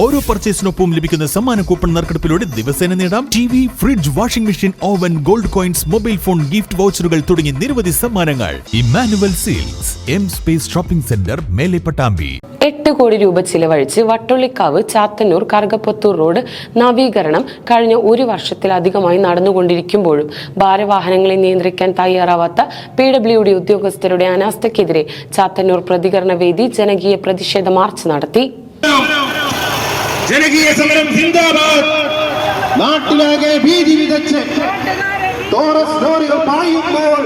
ഓരോ പർച്ചേസിനൊപ്പം ലഭിക്കുന്ന സമ്മാന കൂപ്പൺ നറുക്കെടുപ്പിലൂടെ ദിവസേന നേടാം. T V fridge washing machine oven gold coins mobile phone gift വൗച്ചറുകൾ തുടങ്ങി നിരവധി സമ്മാനങ്ങൾ. Emmanuel silks M space shopping center മേലെ പട്ടാമ്പി. എട്ട് കോടി രൂപ ചിലവഴിച്ച് വട്ടുള്ളിക്കാവ് ചാത്തന്നൂർ കറുകപ്പത്തൂർ റോഡ് നവീകരണം കഴിഞ്ഞ ഒരു വർഷത്തിലധികമായി നടന്നുകൊണ്ടിരിക്കുമ്പോഴും ഭാരവാഹനങ്ങളെ നിയന്ത്രിക്കാൻ തയ്യാറാവാത്ത പി ഡബ്ല്യു ഡി ഉദ്യോഗസ്ഥരുടെ അനാസ്ഥയ്ക്കെതിരെ ചാത്തന്നൂർ പ്രതികരണ വേദി ജനകീയ പ്രതിഷേധ മാർച്ച് നടത്തി. ജനകീയ സമരം സിന്ദാബാദ് നാട്ടിലാകെ ഭീതി വിതച്ച് ടോറസ് ലോറികൾ പായുമ്പോൾ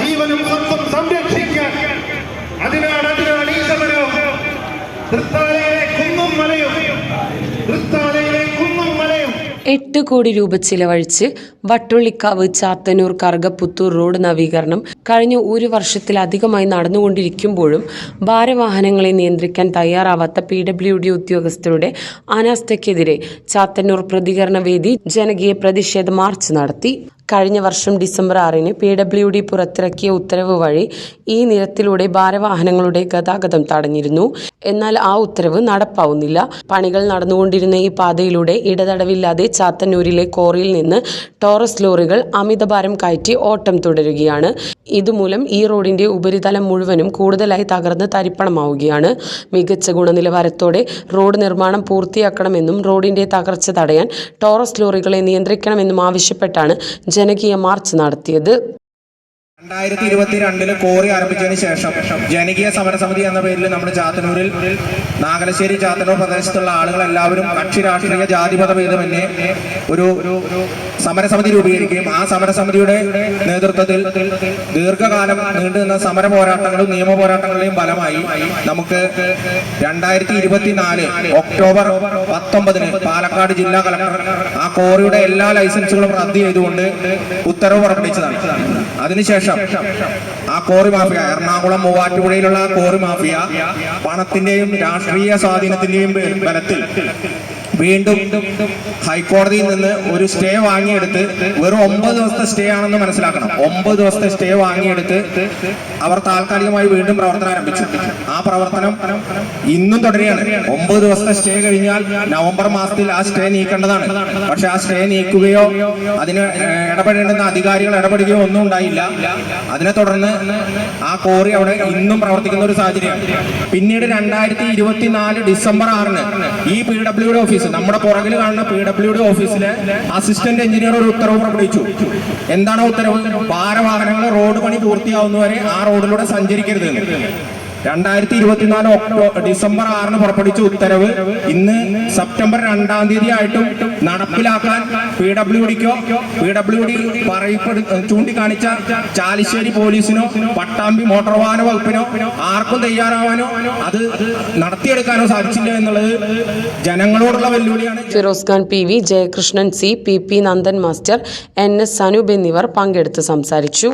ജീവനും സ്വന്തം സംരക്ഷിക്കാൻ അതിനാണ് അതിനാണ് ഈ സമരം. തൃത്താലയിലെ കുന്നും മലയും തൃത്താലയിലെ കുന്നും മലയും. എട്ട് കോടി രൂപ ചിലവഴിച്ച് വട്ടുള്ളിക്കാവ് ചാത്തന്നൂർ കറുകപ്പുത്തൂർ റോഡ് നവീകരണം കഴിഞ്ഞ ഒരു വർഷത്തിലധികമായി നടന്നുകൊണ്ടിരിക്കുമ്പോഴും ഭാരവാഹനങ്ങളെ നിയന്ത്രിക്കാൻ തയ്യാറാവാത്ത പി ഡബ്ല്യു ഡി ഉദ്യോഗസ്ഥരുടെ അനാസ്ഥയ്ക്കെതിരെ ചാത്തന്നൂർ പ്രതികരണ വേദി ജനകീയ പ്രതിഷേധ മാർച്ച് നടത്തി. കഴിഞ്ഞ വർഷം ഡിസംബർ ആറിന് പി ഡബ്ല്യു ഡി പുറത്തിറക്കിയ ഉത്തരവ് വഴി ഈ നിരത്തിലൂടെ ഭാരവാഹനങ്ങളുടെ ഗതാഗതം തടഞ്ഞിരുന്നു. എന്നാൽ ആ ഉത്തരവ് നടപ്പാവുന്നില്ല. പണികൾ നടന്നുകൊണ്ടിരുന്ന ഈ പാതയിലൂടെ ഇടതടവില്ലാതെ ചാത്തന്നൂരിലെ കോറിയിൽ നിന്ന് ടോറസ് ലോറികൾ അമിതഭാരം കയറ്റി ഓട്ടം തുടരുകയാണ്. ഇതുമൂലം ഈ റോഡിന്റെ ഉപരിതലം മുഴുവനും കൂടുതലായി തകർന്ന് തരിപ്പണമാവുകയാണ്. മികച്ച ഗുണനിലവാരത്തോടെ റോഡ് നിർമ്മാണം പൂർത്തിയാക്കണമെന്നും റോഡിന്റെ തകർച്ച തടയാൻ ടോറസ് ലോറികളെ നിയന്ത്രിക്കണമെന്നും ആവശ്യപ്പെട്ടാണ് ജനകീയ മാർച്ച് നടത്തിയത്. രണ്ടായിരത്തി ഇരുപത്തിരണ്ടിൽ കോറി ആരംഭിച്ചതിന് ശേഷം ജനകീയ സമരസമിതി എന്ന പേരിൽ നമ്മുടെ ചാത്തന്നൂരിൽ നാഗലശ്ശേരി ചാത്തന്നൂർ പ്രദേശത്തുള്ള ആളുകൾ എല്ലാവരും കക്ഷി രാഷ്ട്രീയ ജാതിമത ഭേദമന്യേ ഒരു സമരസമിതി രൂപീകരിക്കുകയും ആ സമരസമിതിയുടെ നേതൃത്വത്തിൽ ദീർഘകാലം നീണ്ടുനിന്ന സമര പോരാട്ടങ്ങളും നിയമ പോരാട്ടങ്ങളുടെയും ഫലമായി നമുക്ക് രണ്ടായിരത്തി ഇരുപത്തിനാല് ഒക്ടോബർ പത്തൊമ്പതിന് പാലക്കാട് ജില്ലാ കളക്ടർ കോറിയുടെ എല്ലാ ലൈസൻസുകളും റദ്ദ് ചെയ്തുകൊണ്ട് ഉത്തരവ് പുറപ്പെടുവിച്ചതാണ്. അതിനുശേഷം ആ കോറി മാഫിയ എറണാകുളം മൂവാറ്റുപുഴയിലുള്ള കോറി മാഫിയ പണത്തിന്റെയും രാഷ്ട്രീയ സ്വാധീനത്തിന്റെയും ബലത്തിൽ വീണ്ടും ഹൈക്കോടതിയിൽ നിന്ന് ഒരു സ്റ്റേ വാങ്ങിയെടുത്ത് വെറും ഒമ്പത് ദിവസത്തെ സ്റ്റേ ആണെന്ന് മനസ്സിലാക്കണം. ഒമ്പത് ദിവസത്തെ സ്റ്റേ വാങ്ങിയെടുത്ത് അവർ താൽക്കാലികമായി വീണ്ടും പ്രവർത്തനം ആരംഭിച്ചു. ആ പ്രവർത്തനം ഇന്നും തുടരുകയാണ്. ഒമ്പത് ദിവസത്തെ സ്റ്റേ കഴിഞ്ഞാൽ നവംബർ മാസത്തിൽ ആ സ്റ്റേ നീക്കേണ്ടതാണ്. പക്ഷെ ആ സ്റ്റേ നീക്കുകയോ അതിന് ഇടപെടേണ്ടുന്ന അധികാരികൾ ഇടപെടുകയോ ഒന്നും ഉണ്ടായില്ല. അതിനെ തുടർന്ന് ആ കോറി അവിടെ ഇന്നും പ്രവർത്തിക്കുന്ന ഒരു സാഹചര്യമാണ്. പിന്നീട് രണ്ടായിരത്തി ഡിസംബർ ആറിന് ഈ പി ഓഫീസ് നമ്മുടെ പുറകിൽ കാണുന്ന പി ഡബ്ല്യുഡി ഓഫീസിലെ അസിസ്റ്റന്റ് എഞ്ചിനീയർ ഒരു ഉത്തരവ് പ്രകടിപ്പിച്ചു. എന്താണ് ഉത്തരവ്? ഭാരവാഹനങ്ങൾ റോഡ് പണി പൂർത്തിയാവുന്നവരെ ആ റോഡിലൂടെ സഞ്ചരിക്കരുത്. രണ്ടായിരത്തി ഇരുപത്തിനാല് ഒക്ടോബർ ഡിസംബർ ആറിന് പുറപ്പെടുവിച്ച ഉത്തരവ് ഇന്ന് സെപ്റ്റംബർ രണ്ടാം തീയതി ആയിട്ടും നടപ്പിലാക്കാൻ പി ഡബ്ല്യു ഡിക്കോ പി ഡബ്ല്യു ഡി പറയപ്പെടു ചൂണ്ടിക്കാണിച്ച ചാലിശ്ശേരി പോലീസിനോ പട്ടാമ്പി മോട്ടോർ വാഹന വകുപ്പിനോ ആർക്കും തയ്യാറാവാനോ അത് നടത്തിയെടുക്കാനോ സാധിച്ചില്ല എന്നുള്ളത് ജനങ്ങളോടുള്ള വെല്ലുവിളിയാണ്. Firoz Khan P V Jayakrishnan C P P Nandan master N S Sanoop എന്നിവർ പങ്കെടുത്ത് സംസാരിച്ചു.